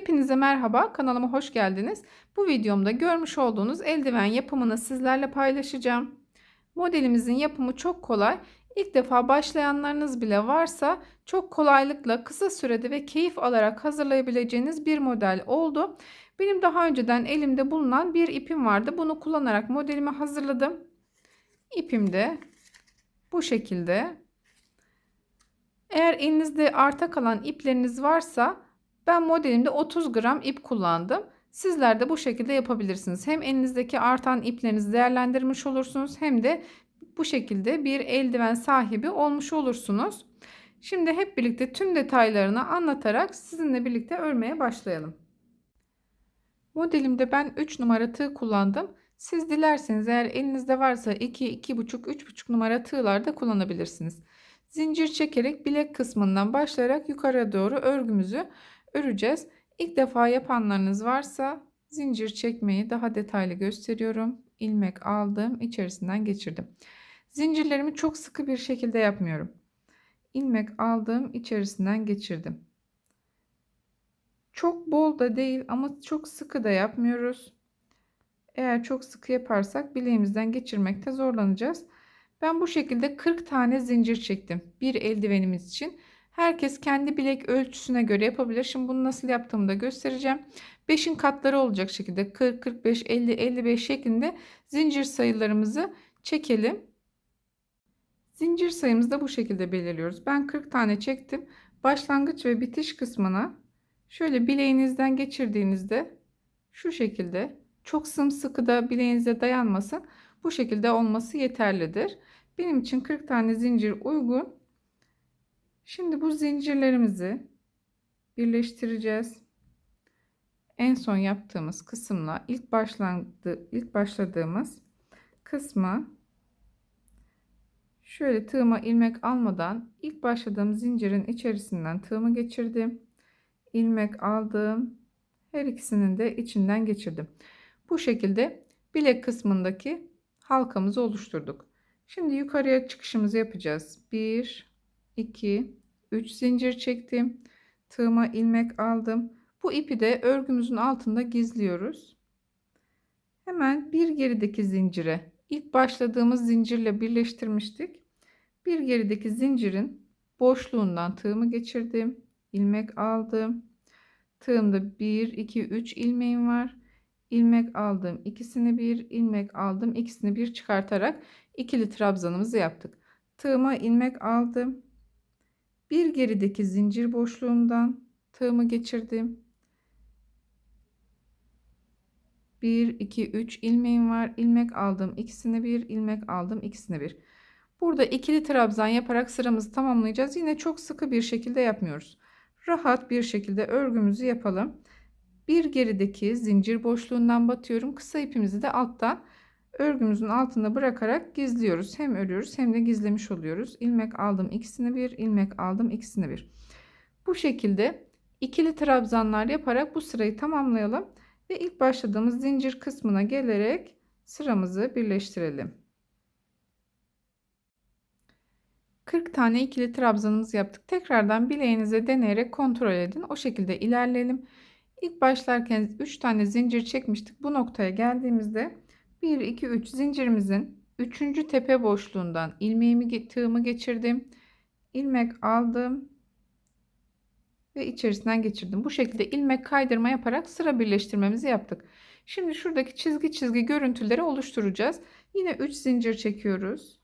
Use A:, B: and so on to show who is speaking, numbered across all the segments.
A: Hepinize merhaba, kanalıma hoş geldiniz. Bu videomda görmüş olduğunuz eldiven yapımını sizlerle paylaşacağım. Modelimizin yapımı çok kolay. İlk defa başlayanlarınız bile varsa çok kolaylıkla kısa sürede ve keyif alarak hazırlayabileceğiniz bir model oldu. Benim daha önceden elimde bulunan bir ipim vardı. Bunu kullanarak modelimi hazırladım. İpim de bu şekilde. Eğer elinizde arta kalan ipleriniz varsa ben modelimde 30 gram ip kullandım. Sizler de bu şekilde yapabilirsiniz. Hem elinizdeki artan iplerinizi değerlendirmiş olursunuz hem de bu şekilde bir eldiven sahibi olmuş olursunuz. Şimdi hep birlikte tüm detaylarını anlatarak sizinle birlikte örmeye başlayalım. Modelimde ben 3 numara tığ kullandım. Siz dilerseniz eğer elinizde varsa 2, 2,5, 3,5 numara tığlar da kullanabilirsiniz. Zincir çekerek bilek kısmından başlayarak yukarı doğru örgümüzü öreceğiz. İlk defa yapanlarınız varsa zincir çekmeyi daha detaylı gösteriyorum. İlmek aldım, içerisinden geçirdim. Zincirlerimi çok sıkı bir şekilde yapmıyorum. İlmek aldım, içerisinden geçirdim. Çok bol da değil ama çok sıkı da yapmıyoruz. Eğer çok sıkı yaparsak bileğimizden geçirmekte zorlanacağız. Ben bu şekilde 40 tane zincir çektim. Bir eldivenimiz için. Herkes kendi bilek ölçüsüne göre yapabilir. Şimdi bunu nasıl yaptığımı da göstereceğim. 5'in katları olacak şekilde 40, 45, 50, 55 şeklinde zincir sayılarımızı çekelim. Zincir sayımızı da bu şekilde belirliyoruz. Ben 40 tane çektim. Başlangıç ve bitiş kısmına şöyle bileğinizden geçirdiğinizde şu şekilde çok sımsıkı da bileğinize dayanmasın. Bu şekilde olması yeterlidir. Benim için 40 tane zincir uygun. Şimdi bu zincirlerimizi birleştireceğiz. En son yaptığımız kısımla ilk başlandı ilk başladığımız kısmı şöyle tığıma ilmek almadan ilk başladığım zincirin içerisinden tığımı geçirdim. ilmek aldım. Her ikisinin de içinden geçirdim. Bu şekilde bilek kısmındaki halkamızı oluşturduk. Şimdi yukarıya çıkışımızı yapacağız. 1 2 3 zincir çektim. Tığıma ilmek aldım. Bu ipi de örgümüzün altında gizliyoruz. Hemen bir gerideki zincire ilk başladığımız zincirle birleştirmiştik. Bir gerideki zincirin boşluğundan tığımı geçirdim. ilmek aldım. Tığımda 1 2 3 ilmeğim var. ilmek aldım. ikisini bir ilmek aldım. ikisini bir çıkartarak ikili trabzanımızı yaptık. Tığıma ilmek aldım bir gerideki zincir boşluğundan tığımı geçirdim. 1 2 3 ilmeğim var. ilmek aldım. ikisini bir ilmek aldım. ikisini bir. Burada ikili trabzan yaparak sıramızı tamamlayacağız. Yine çok sıkı bir şekilde yapmıyoruz. Rahat bir şekilde örgümüzü yapalım. Bir gerideki zincir boşluğundan batıyorum. Kısa ipimizi de alttan örgümüzün altında bırakarak gizliyoruz. Hem örüyoruz hem de gizlemiş oluyoruz. İlmek aldım ikisini bir, ilmek aldım ikisini bir. Bu şekilde ikili trabzanlar yaparak bu sırayı tamamlayalım ve ilk başladığımız zincir kısmına gelerek sıramızı birleştirelim. 40 tane ikili trabzanımızı yaptık. Tekrardan bileğinize deneyerek kontrol edin. O şekilde ilerleyelim. İlk başlarken 3 tane zincir çekmiştik. Bu noktaya geldiğimizde 1 2 3 zincirimizin 3. tepe boşluğundan ilmeğimi tığımı geçirdim. ilmek aldım ve içerisinden geçirdim. Bu şekilde ilmek kaydırma yaparak sıra birleştirmemizi yaptık. Şimdi şuradaki çizgi çizgi görüntüleri oluşturacağız. Yine 3 zincir çekiyoruz.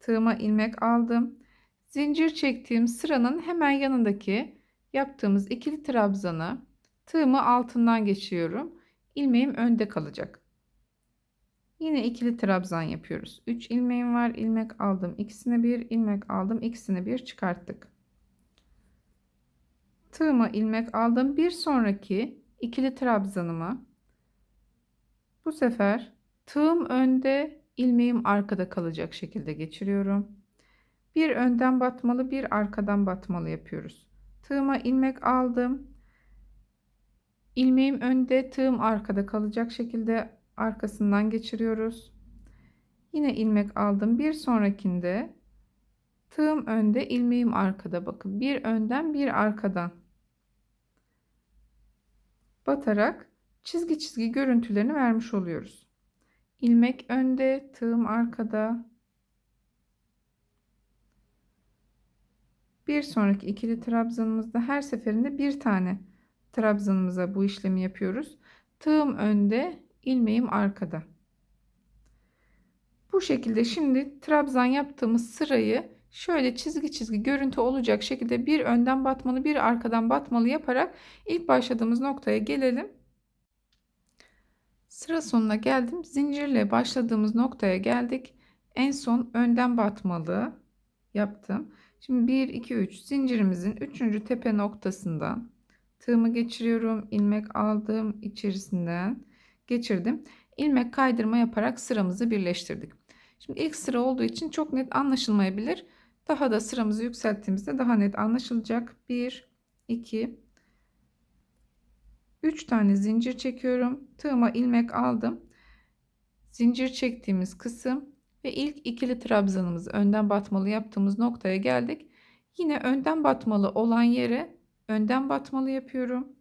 A: Tığıma ilmek aldım. Zincir çektiğim sıranın hemen yanındaki yaptığımız ikili trabzanı tığımı altından geçiyorum. İlmeğim önde kalacak. Yine ikili trabzan yapıyoruz. 3 ilmeğim var. ilmek aldım. ikisine bir ilmek aldım. ikisine bir çıkarttık. Tığıma ilmek aldım. Bir sonraki ikili trabzanımı bu sefer tığım önde, ilmeğim arkada kalacak şekilde geçiriyorum. Bir önden batmalı, bir arkadan batmalı yapıyoruz. Tığıma ilmek aldım. ilmeğim önde, tığım arkada kalacak şekilde arkasından geçiriyoruz. Yine ilmek aldım. Bir sonrakinde tığım önde, ilmeğim arkada. Bakın bir önden bir arkadan. batarak çizgi çizgi görüntülerini vermiş oluyoruz. İlmek önde, tığım arkada. Bir sonraki ikili trabzanımızda her seferinde bir tane trabzanımıza bu işlemi yapıyoruz. Tığım önde, ilmeğim arkada. Bu şekilde şimdi trabzan yaptığımız sırayı şöyle çizgi çizgi görüntü olacak şekilde bir önden batmalı bir arkadan batmalı yaparak ilk başladığımız noktaya gelelim. Sıra sonuna geldim. Zincirle başladığımız noktaya geldik. En son önden batmalı yaptım. Şimdi 1 2 3 zincirimizin 3. tepe noktasından tığımı geçiriyorum. ilmek aldım içerisinden geçirdim. ilmek kaydırma yaparak sıramızı birleştirdik. Şimdi ilk sıra olduğu için çok net anlaşılmayabilir. Daha da sıramızı yükselttiğimizde daha net anlaşılacak. 1 2 3 tane zincir çekiyorum. Tığıma ilmek aldım. Zincir çektiğimiz kısım ve ilk ikili trabzanımızı önden batmalı yaptığımız noktaya geldik. Yine önden batmalı olan yere önden batmalı yapıyorum.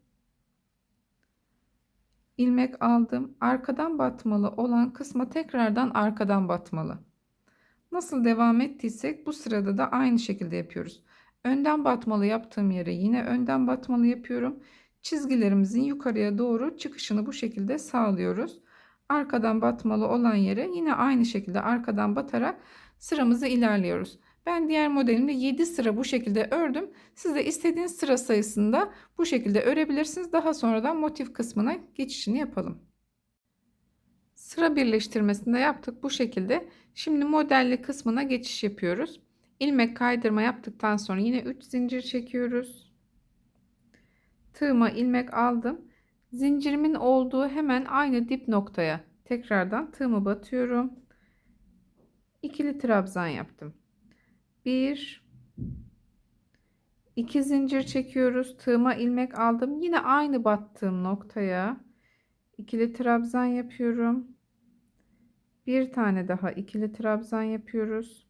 A: İlmek aldım. Arkadan batmalı olan kısma tekrardan arkadan batmalı. Nasıl devam ettiysek bu sırada da aynı şekilde yapıyoruz. Önden batmalı yaptığım yere yine önden batmalı yapıyorum. Çizgilerimizin yukarıya doğru çıkışını bu şekilde sağlıyoruz. Arkadan batmalı olan yere yine aynı şekilde arkadan batarak sıramızı ilerliyoruz. Ben diğer modelimde 7 sıra bu şekilde ördüm. Siz de istediğiniz sıra sayısında bu şekilde örebilirsiniz. Daha sonradan motif kısmına geçişini yapalım. Sıra birleştirmesinde yaptık bu şekilde. Şimdi modelli kısmına geçiş yapıyoruz. İlmek kaydırma yaptıktan sonra yine 3 zincir çekiyoruz. Tığıma ilmek aldım. Zincirimin olduğu hemen aynı dip noktaya tekrardan tığımı batıyorum. İkili trabzan yaptım. 1 2 zincir çekiyoruz. Tığıma ilmek aldım. Yine aynı battığım noktaya ikili trabzan yapıyorum. Bir tane daha ikili trabzan yapıyoruz.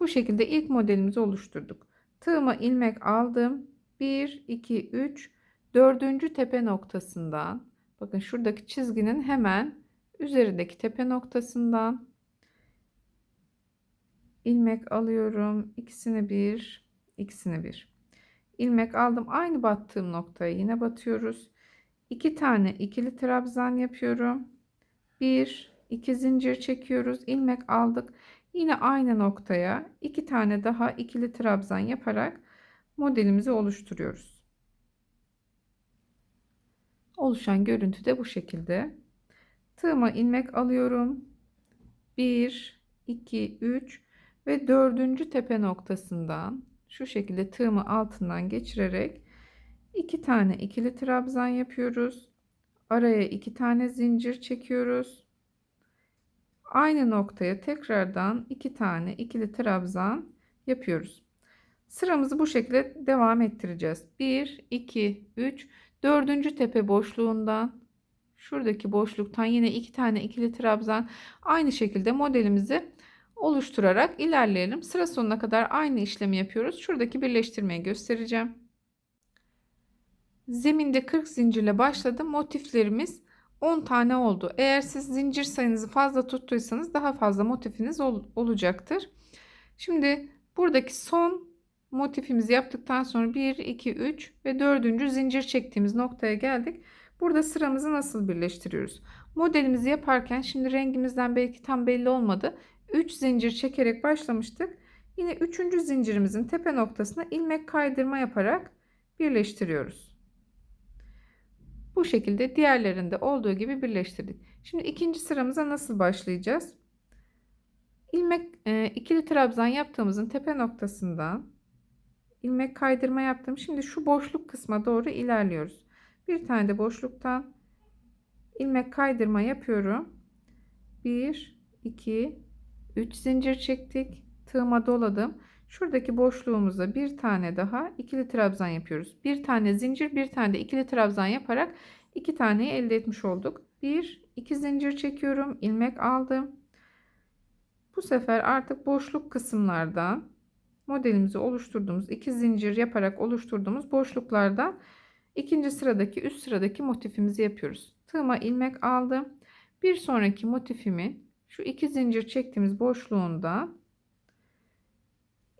A: Bu şekilde ilk modelimizi oluşturduk. Tığıma ilmek aldım. 1 2 3 dördüncü tepe noktasından bakın şuradaki çizginin hemen üzerindeki tepe noktasından ilmek alıyorum. İkisini bir, ikisini bir. ilmek aldım. Aynı battığım noktaya yine batıyoruz. İki tane ikili trabzan yapıyorum. Bir, iki zincir çekiyoruz. ilmek aldık. Yine aynı noktaya iki tane daha ikili trabzan yaparak modelimizi oluşturuyoruz. Oluşan görüntü de bu şekilde. Tığıma ilmek alıyorum. 1, 2, 3 ve dördüncü tepe noktasından şu şekilde tığımı altından geçirerek iki tane ikili trabzan yapıyoruz. Araya iki tane zincir çekiyoruz. Aynı noktaya tekrardan iki tane ikili trabzan yapıyoruz. Sıramızı bu şekilde devam ettireceğiz. 1, 2, 3, dördüncü tepe boşluğundan şuradaki boşluktan yine iki tane ikili trabzan aynı şekilde modelimizi oluşturarak ilerleyelim. Sıra sonuna kadar aynı işlemi yapıyoruz. Şuradaki birleştirmeyi göstereceğim. Zeminde 40 zincirle başladım. Motiflerimiz 10 tane oldu. Eğer siz zincir sayınızı fazla tuttuysanız daha fazla motifiniz ol olacaktır. Şimdi buradaki son motifimizi yaptıktan sonra 1, 2, 3 ve 4. zincir çektiğimiz noktaya geldik. Burada sıramızı nasıl birleştiriyoruz? Modelimizi yaparken şimdi rengimizden belki tam belli olmadı. 3 zincir çekerek başlamıştık. Yine 3. zincirimizin tepe noktasına ilmek kaydırma yaparak birleştiriyoruz. Bu şekilde diğerlerinde olduğu gibi birleştirdik. Şimdi ikinci sıramıza nasıl başlayacağız? İlmek e, ikili trabzan yaptığımızın tepe noktasından ilmek kaydırma yaptım. Şimdi şu boşluk kısma doğru ilerliyoruz. Bir tane de boşluktan ilmek kaydırma yapıyorum. 1 2 3 zincir çektik. Tığıma doladım. Şuradaki boşluğumuza bir tane daha ikili trabzan yapıyoruz. Bir tane zincir, bir tane de ikili trabzan yaparak iki taneyi elde etmiş olduk. Bir, iki zincir çekiyorum. ilmek aldım. Bu sefer artık boşluk kısımlardan modelimizi oluşturduğumuz iki zincir yaparak oluşturduğumuz boşluklardan ikinci sıradaki üst sıradaki motifimizi yapıyoruz. Tığıma ilmek aldım. Bir sonraki motifimi şu iki zincir çektiğimiz boşluğunda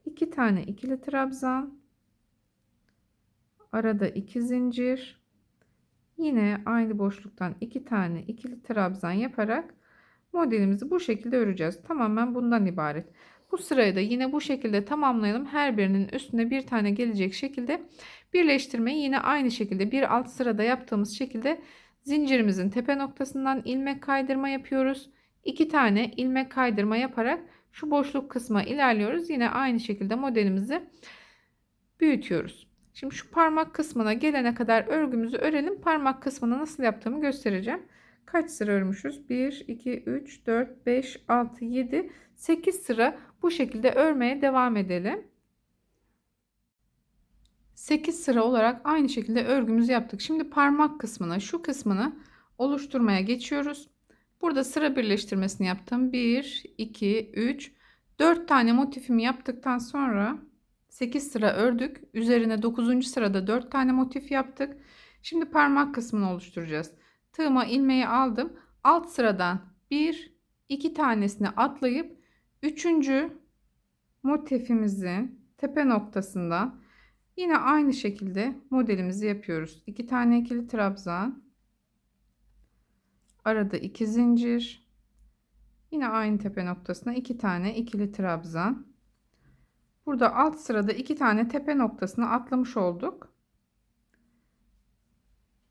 A: iki tane ikili trabzan arada iki zincir yine aynı boşluktan iki tane ikili trabzan yaparak modelimizi bu şekilde öreceğiz. Tamamen bundan ibaret. Bu sırayı da yine bu şekilde tamamlayalım. Her birinin üstüne bir tane gelecek şekilde birleştirmeyi yine aynı şekilde bir alt sırada yaptığımız şekilde zincirimizin tepe noktasından ilmek kaydırma yapıyoruz. İki tane ilmek kaydırma yaparak şu boşluk kısma ilerliyoruz. Yine aynı şekilde modelimizi büyütüyoruz. Şimdi şu parmak kısmına gelene kadar örgümüzü örelim. Parmak kısmını nasıl yaptığımı göstereceğim. Kaç sıra örmüşüz? 1, 2, 3, 4, 5, 6, 7, 8 sıra bu şekilde örmeye devam edelim. 8 sıra olarak aynı şekilde örgümüzü yaptık. Şimdi parmak kısmına şu kısmını oluşturmaya geçiyoruz. Burada sıra birleştirmesini yaptım. 1, 2, 3, 4 tane motifimi yaptıktan sonra 8 sıra ördük. Üzerine 9. sırada 4 tane motif yaptık. Şimdi parmak kısmını oluşturacağız. Tığıma ilmeği aldım. Alt sıradan 1, 2 tanesini atlayıp 3. motifimizin tepe noktasından yine aynı şekilde modelimizi yapıyoruz. 2 tane ikili trabzan. Arada 2 zincir. Yine aynı tepe noktasına 2 tane ikili trabzan. Burada alt sırada 2 tane tepe noktasını atlamış olduk.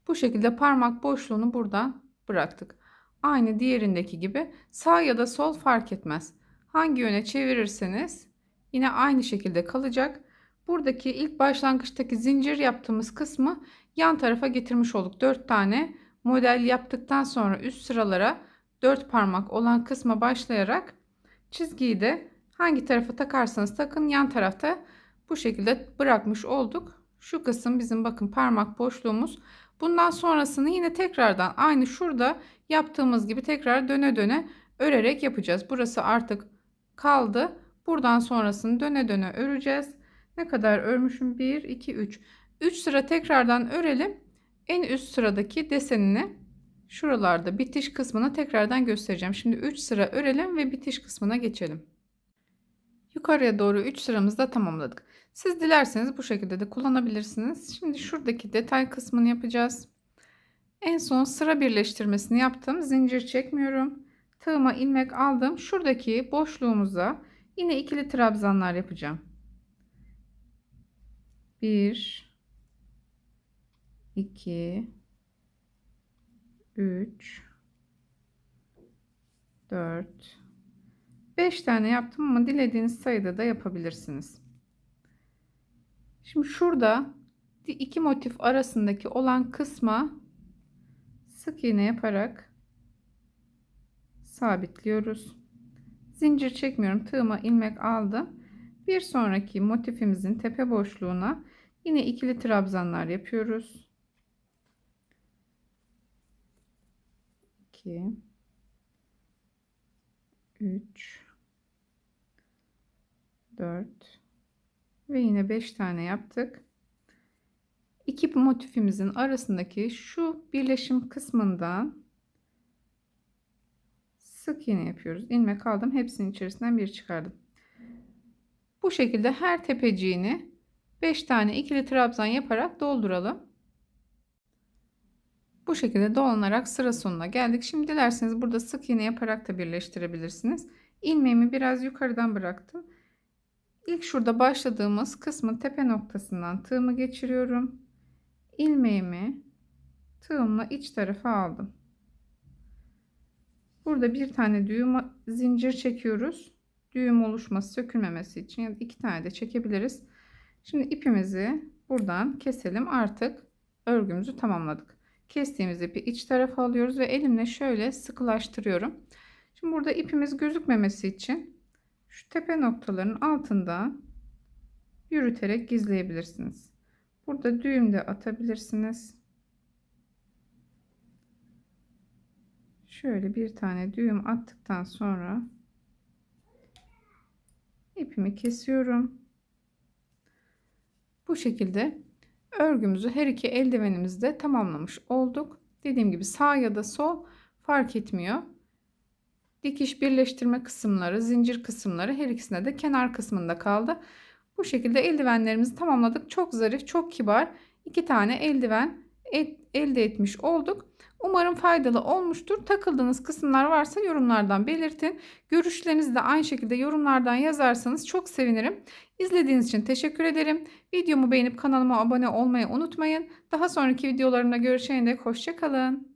A: Bu şekilde parmak boşluğunu burada bıraktık. Aynı diğerindeki gibi sağ ya da sol fark etmez. Hangi yöne çevirirseniz yine aynı şekilde kalacak. Buradaki ilk başlangıçtaki zincir yaptığımız kısmı yan tarafa getirmiş olduk. 4 tane model yaptıktan sonra üst sıralara 4 parmak olan kısma başlayarak çizgiyi de hangi tarafa takarsanız takın yan tarafta bu şekilde bırakmış olduk. Şu kısım bizim bakın parmak boşluğumuz. Bundan sonrasını yine tekrardan aynı şurada yaptığımız gibi tekrar döne döne örerek yapacağız. Burası artık kaldı. Buradan sonrasını döne döne öreceğiz. Ne kadar örmüşüm? 1, 2, 3. 3 sıra tekrardan örelim. En üst sıradaki desenini şuralarda bitiş kısmını tekrardan göstereceğim. Şimdi 3 sıra örelim ve bitiş kısmına geçelim. Yukarıya doğru 3 sıramızda tamamladık. Siz dilerseniz bu şekilde de kullanabilirsiniz. Şimdi şuradaki detay kısmını yapacağız. En son sıra birleştirmesini yaptım. Zincir çekmiyorum. Tığıma ilmek aldım. Şuradaki boşluğumuza yine ikili trabzanlar yapacağım. 1 2 3 4 5 tane yaptım ama dilediğiniz sayıda da yapabilirsiniz. Şimdi şurada iki motif arasındaki olan kısma sık iğne yaparak sabitliyoruz. Zincir çekmiyorum. Tığıma ilmek aldım. Bir sonraki motifimizin tepe boşluğuna yine ikili trabzanlar yapıyoruz. 2 3 4 ve yine 5 tane yaptık. İki motifimizin arasındaki şu birleşim kısmından sık iğne yapıyoruz. İlmek aldım. Hepsinin içerisinden bir çıkardım. Bu şekilde her tepeciğini 5 tane ikili trabzan yaparak dolduralım. Bu şekilde dolanarak sıra sonuna geldik. Şimdi dilerseniz burada sık iğne yaparak da birleştirebilirsiniz. İlmeğimi biraz yukarıdan bıraktım. İlk şurada başladığımız kısmın tepe noktasından tığımı geçiriyorum. İlmeğimi tığımla iç tarafa aldım. Burada bir tane düğüm zincir çekiyoruz. Düğüm oluşması, sökülmemesi için ya da iki tane de çekebiliriz. Şimdi ipimizi buradan keselim. Artık örgümüzü tamamladık. Kestiğimiz ipi iç tarafa alıyoruz ve elimle şöyle sıkılaştırıyorum. Şimdi burada ipimiz gözükmemesi için şu tepe noktaların altında yürüterek gizleyebilirsiniz. Burada düğüm de atabilirsiniz. Şöyle bir tane düğüm attıktan sonra ipimi kesiyorum. Bu şekilde Örgümüzü her iki eldivenimizde tamamlamış olduk. Dediğim gibi sağ ya da sol fark etmiyor. Dikiş birleştirme kısımları, zincir kısımları her ikisine de kenar kısmında kaldı. Bu şekilde eldivenlerimizi tamamladık. Çok zarif, çok kibar. iki tane eldiven et, elde etmiş olduk. Umarım faydalı olmuştur. Takıldığınız kısımlar varsa yorumlardan belirtin. Görüşlerinizi de aynı şekilde yorumlardan yazarsanız çok sevinirim. İzlediğiniz için teşekkür ederim. Videomu beğenip kanalıma abone olmayı unutmayın. Daha sonraki videolarımda görüşene dek hoşçakalın.